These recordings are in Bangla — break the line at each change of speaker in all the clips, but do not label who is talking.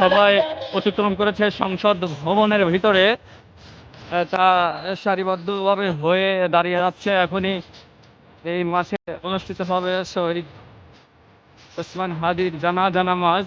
সবাই অতিক্রম করেছে সংসদ ভবনের ভিতরে। তা সারিবদ্ধভাবে হয়ে দাঁড়িয়ে যাচ্ছে এখনই। এই মাসে অনুষ্ঠিত হবে শহীদ ওসমান হাদির জানা নামাজ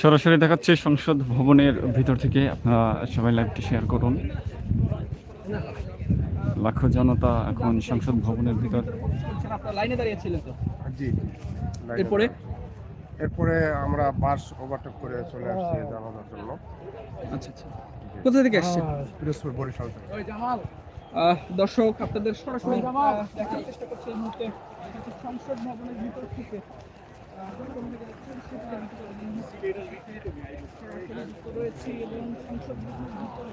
সরাসরি দেখাচ্ছে সংসদ ভবনের ভিতর থেকে। আপনারা সবাই লাইভটি শেয়ার করুন। লাখো জনতা এখন সংসদ ভবনের ভিতর।
লাইনে দাঁড়িয়েছিলেন তো?
জি।
এরপরে?
এরপরে আমরা বাস ওভারটেক করে চলে আসছি জানানোর জন্য।
আচ্ছা আচ্ছা। কোথা থেকে আসছেন?
পিরোজপুর বরিশাল থেকে।
দর্শক আপনাদের সরাসরি দেখার চেষ্টা করছি এই মুহূর্তে। সংসদ ভবনের ভিতর থেকে রয়েছি এবং সংসদ ভবনের ভিতরে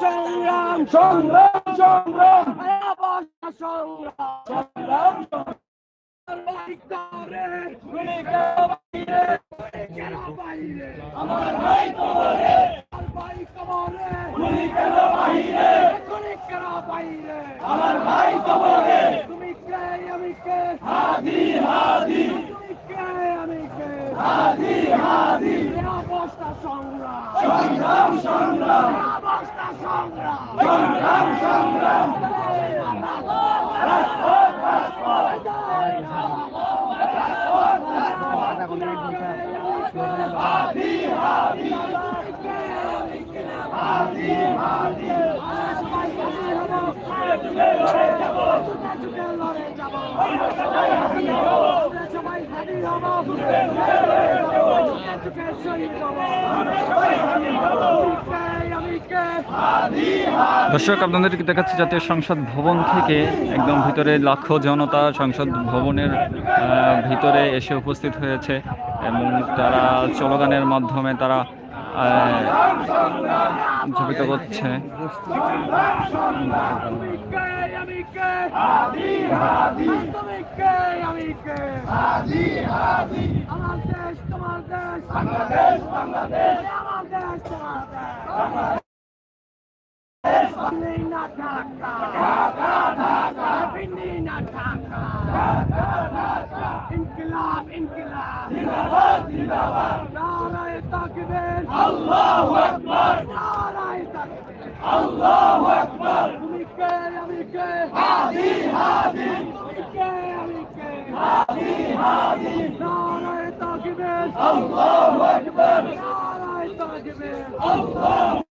সংগ্রাম সংগ্রাম সংগ্রাম সংগ্রাম সংগ্রাম অবস্থা সংগ্রাম সংগ্রাম আমার ভাই কবরে আমার ভাই কবরে তুমি কে আমি কে হাদি হাদি তুমি কে আমি কে হাদি হাদি অবস্থা সংগ্রাম সংগ্রাম সংগ্রাম অবস্থা সংগ্রাম সংগ্রাম সংগ্রাম
দর্শক, আপনাদেরকে দেখাচ্ছি জাতীয় সংসদ ভবন থেকে একদম ভিতরে লাখো জনতা সংসদ ভবনের ভিতরে এসে উপস্থিত হয়েছে এবং তারা স্লোগানের মাধ্যমে তারা উজ্জীবিত করছে।
আমার দেশ তোমার দেশ Bangladesh Inkilab, Inkilab, Zindabad, Zindabad, Narae Takbir, Allahu Akbar, Narae Takbir, Allahu Akbar, Tumike, Amike, Hadi, Hadi, Tumike, Amike, Hadi, Hadi, Narae Takbir, Allahu Akbar, Narae Takbir, Allahu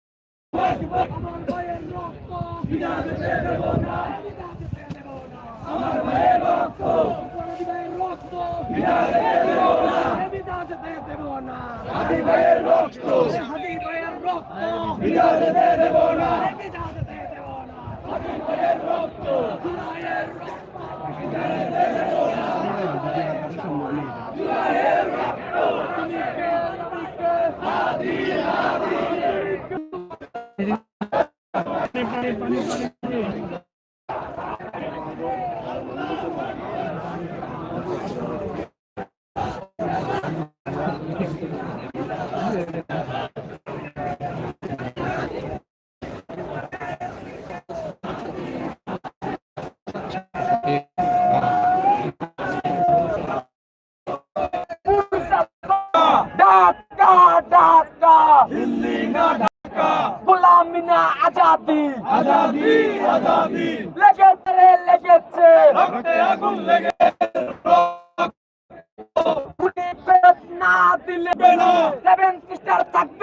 আমার ভাইয়ের রক্ত বিদাতে দেব না বিদাতে দেব না আমার ভাইয়ের রক্ত ভাইয়ের রক্ত না বিদাতে দেব না হাদি ভাইয়ের রক্ত হাদি ভাইয়ের রক্ত বিদাতে দেব না বিদাতে দেব না হাদি ভাইয়ের রক্ত জুলাইয়ের রক্ত বিদাতে দেব না জুলাইয়ের রক্ত ঢাকা ঢাকা দিল্লি না ঢাকা গোলামি না আজাদি আজাদি আজাদি লেগেছে লেগেছে। রক্তে আগুন লেগে সেভেন সিস্টার থাকবে।